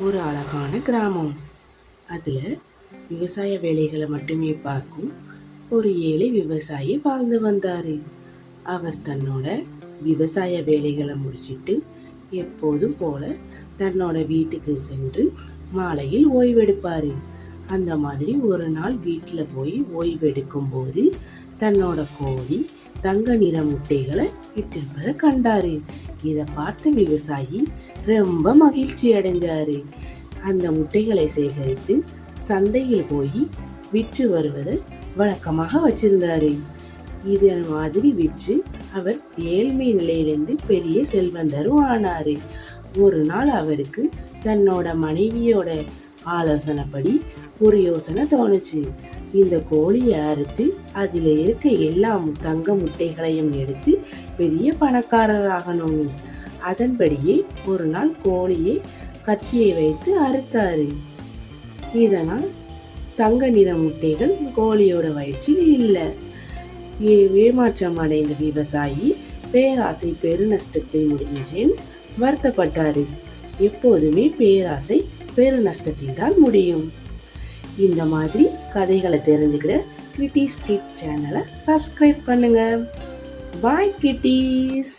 ஒரு அழகான கிராமம். அதில் விவசாய வேலைகளை மட்டுமே பார்க்கும் ஒரு ஏழை விவசாயி வாழ்ந்து வந்தார். அவர் தன்னோட விவசாய வேலைகளை முடிச்சிட்டு எப்போதும் போல தன்னோட வீட்டுக்கு சென்று மாலையில் ஓய்வெடுப்பார். அந்த மாதிரி ஒரு நாள் வீட்டில் போய் ஓய்வெடுக்கும் போது தன்னோட கோழி தங்க நிற முட்டைகளை இட்டிருப்பதை கண்டாரு. இதை பார்த்த விவசாயி ரொம்ப மகிழ்ச்சி அடைஞ்சாரு. அந்த முட்டைகளை சேகரித்து சந்தையில் போய் விற்று வருவதை வழக்கமாக வச்சிருந்தாரு. இது மாதிரி விற்று அவர் ஏழ்மை நிலையிலிருந்து பெரிய செல்வந்தரும் ஆனாரு. ஒரு நாள் அவருக்கு தன்னோட மனைவியோட ஆலோசனைப்படி ஒரு யோசனை தோணுச்சு. இந்த கோழியை அறுத்து அதில் இருக்க எல்லா தங்க முட்டைகளையும் எடுத்து பெரிய பணக்காரராகணும். அதன்படியே ஒரு நாள் கோழியை கத்தியை வைத்து அறுத்தாரு. இதனால் தங்க நிற முட்டைகள் கோழியோட வயிற்றில் இல்லை. ஏ- ஏமாற்றம் அடைந்த விவசாயி பேராசை பெருநஷ்டத்தில் முடிஞ்சேன் வருத்தப்பட்டாரு. எப்போதுமே பேராசை பெருநஷ்டத்தில் தான் முடியும். இந்த மாதிரி கதைகளை தெரிஞ்சுக்கிட கிட்டிஸ் கிட் சேனலை சப்ஸ்கிரைப் பண்ணுங்க. பாய் கிட்டீஸ்